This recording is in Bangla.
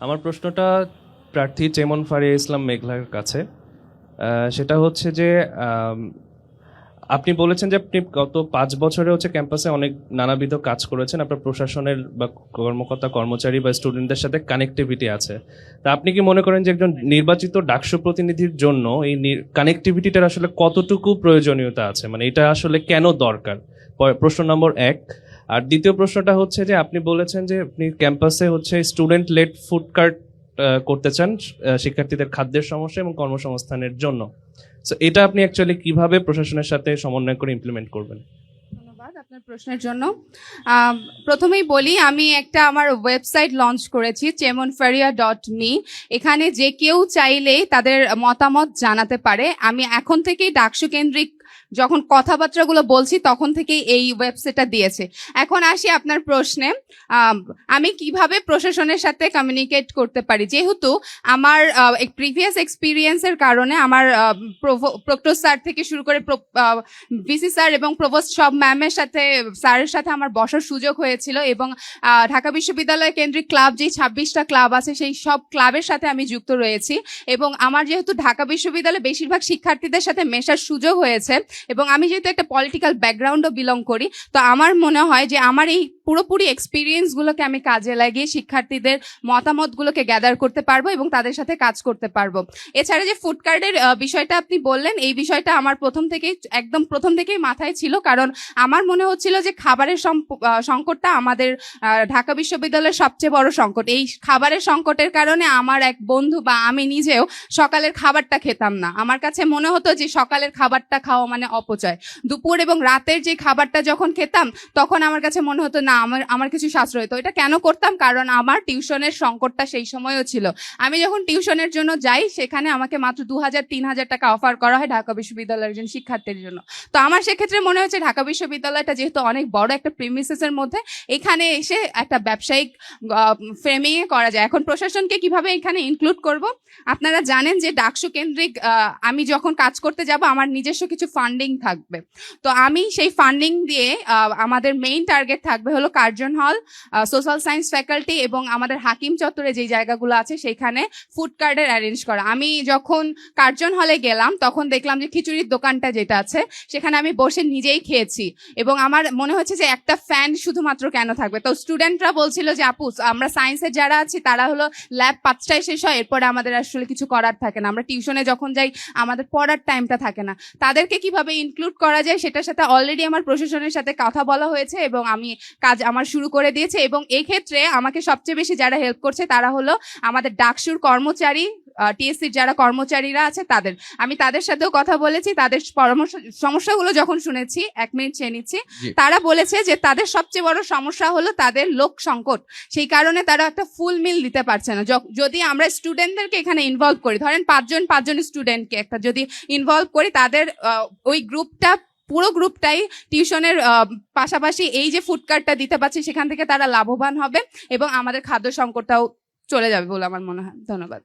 আমার প্রশ্নটা প্রার্থী চেমন ফারিয়া ইসলাম মেঘলার কাছে। সেটা হচ্ছে যে আপনি বলেছেন যে আপনি গত পাঁচ বছরে হচ্ছে ক্যাম্পাসে অনেক নানাবিধ কাজ করেছেন। আপনার প্রশাসনের বা কর্মকর্তা, কর্মচারী বা স্টুডেন্টদের সাথে কানেক্টিভিটি আছে। তা আপনি কি মনে করেন যে একজন নির্বাচিত ডাকসু প্রতিনিধির জন্য এই কানেক্টিভিটিটার আসলে কতটুকু প্রয়োজনীয়তা আছে? মানে এটা আসলে কেন দরকার? প্রশ্ন নম্বর এক আর দ্বিতীয় প্রশ্নটা হচ্ছে যে আপনি বলেছেন যে আপনি ক্যাম্পাসে হচ্ছে স্টুডেন্ট লেড ফুড কার্ট করতে চান শিক্ষার্থীদের খাদ্যের সমস্যা এবং কর্মসংস্থানের জন্য। সো এটা আপনি অ্যাকচুয়ালি কীভাবে প্রশাসনের সাথে সমন্বয় করে ইমপ্লিমেন্ট করবেন? আপনার প্রশ্নের জন্য। প্রথমেই বলি, আমি একটা আমার ওয়েবসাইট লঞ্চ করেছি, চেমনফেরিয়া ডট মি এখানে যে কেউ চাইলেই তাদের মতামত জানাতে পারে। আমি এখন থেকেই ডাকসু কেন্দ্রিক যখন কথাবার্তাগুলো বলছি তখন থেকেই এই ওয়েবসাইটটা দিয়েছে। এখন আসি আপনার প্রশ্নে। আমি কীভাবে প্রশাসনের সাথে কমিউনিকেট করতে পারি? যেহেতু আমার প্রিভিয়াস এক্সপিরিয়েন্সের কারণে আমার প্রক্টোস স্যার থেকে শুরু করে ভিসি স্যার এবং প্রভোস্ট সব ম্যামের সাথে, স্যারের সাথে আমার বসার সুযোগ হয়েছিল এবং ঢাকা বিশ্ববিদ্যালয় কেন্দ্রিক ক্লাব যে ছাব্বিশটা ক্লাব আছে সেই সব ক্লাবের সাথে আমি যুক্ত রয়েছি এবং আমার যেহেতু ঢাকা বিশ্ববিদ্যালয়ে বেশিরভাগ শিক্ষার্থীদের সাথে মেশার সুযোগ হয়েছে এবং আমি যেহেতু একটা পলিটিক্যাল ব্যাকগ্রাউন্ডও বিলং করি, তো আমার মনে হয় যে আমার এই পুরোপুরি এক্সপিরিয়েন্সগুলোকে আমি কাজে লাগিয়ে শিক্ষার্থীদের মতামতগুলোকে গ্যাদার করতে পারব এবং তাদের সাথে কাজ করতে পারব। এছাড়া যে ফুড কার্ডের বিষয়টা আপনি বললেন, এই বিষয়টা আমার প্রথম থেকেই, একদম প্রথম থেকেই মাথায় ছিল। কারণ আমার মনে হচ্ছিল যে খাবারের সংকটটা আমাদের ঢাকা বিশ্ববিদ্যালয়ের সবচেয়ে বড় সংকট। এই খাবারের সংকটের কারণে আমার এক বন্ধু বা আমি নিজেও সকালের খাবারটা খেতাম না। আমার কাছে মনে হতো যে সকালের খাবারটা খাওয়া মানে অপচয়। দুপুর এবং রাতের যে খাবারটা যখন খেতাম, তখন আমার কাছে মনে হতো, না আমার আমার কিছু সাশ্রয়। হতো এটা কেন করতাম? কারণ আমার টিউশনের সংকটটা সেই সময়ও ছিল। আমি যখন টিউশনের জন্য যাই, সেখানে আমাকে মাত্র দু হাজার তিন হাজার টাকা অফার করা হয় ঢাকা বিশ্ববিদ্যালয়ের একজন শিক্ষার্থীর জন্য। তো আমার সেক্ষেত্রে মনে হচ্ছে ঢাকা বিশ্ববিদ্যালয়টা যেহেতু অনেক বড় একটা প্রিমিসেসের মধ্যে, এখানে এসে একটা ব্যবসায়িক ফ্রেমিংয়ে করা যায়। এখন প্রশাসনকে কীভাবে এখানে ইনক্লুড করব? আপনারা জানেন যে ডাকসু কেন্দ্রিক আমি যখন কাজ করতে যাব, আমার নিজস্ব কিছু ফান্ডিং থাকবে। তো আমি সেই ফান্ডিং দিয়ে আমাদের মেইন টার্গেট থাকবে হলো কার্জন হল সোশ্যাল সায়েন্স ফ্যাকাল্টি এবং আমাদের হাকিম চত্বরে যে জায়গাগুলো আছে সেখানে ফুড কার্ডের অ্যারেঞ্জ করা। আমি যখন কার্জন হলে গেলাম, তখন দেখলাম যে খিচুড়ির দোকানটা যেটা আছে, সেখানে আমি বসে নিজেই খেয়েছি এবং আমার মনে হচ্ছে যে একটা ফ্যান শুধুমাত্র কেন থাকবে? তো স্টুডেন্টরা বলছিল যে, আপু, আমরা সায়েন্সের যারা আছি, তারা হলো ল্যাব পাঁচটায় শেষ হয়, এরপরে আমাদের আসলে কিছু করার থাকে না। আমরা টিউশনে যখন যাই, আমাদের পড়ার টাইমটা থাকে না। তাদেরকে কীভাবে ইনক্লুড করা যায়, সেটার সাথে অলরেডি আমার প্রশাসনের সাথে কথা বলা হয়েছে এবং আমি কাজ আমার শুরু করে দিয়েছে এবং এই ক্ষেত্রে আমাকে সবচেয়ে বেশি যারা হেল্প করছে তারা হলো আমাদের ডাকসুর কর্মচারী টিএসসির যারা কর্মচারীরা আছে তাদের। আমি তাদের সাথেও কথা বলেছি তাদের পরামর্শ সমস্যাগুলো যখন শুনেছি এক মিনিট চেয়ে নিচ্ছি তারা বলেছে যে তাদের সবচেয়ে বড় সমস্যা হলো তাদের লোক সংকট। সেই কারণে তারা একটা ফুল মিল দিতে পারছে না। যদি আমরা স্টুডেন্টদেরকে এখানে ইনভলভ করি ধরেন পাঁচজন পাঁচজন স্টুডেন্টকে একটা যদি ইনভলভ করি তাদের ওই গ্রুপটা পুরো গ্রুপটাই টিউশনের পাশাপাশি এই যে ফুড কার্ডটা দিতে পারছি, সেখান থেকে তারা লাভবান হবে এবং আমাদের খাদ্য সংকটটাও চলে যাবে বলে আমার মনে হয়। ধন্যবাদ।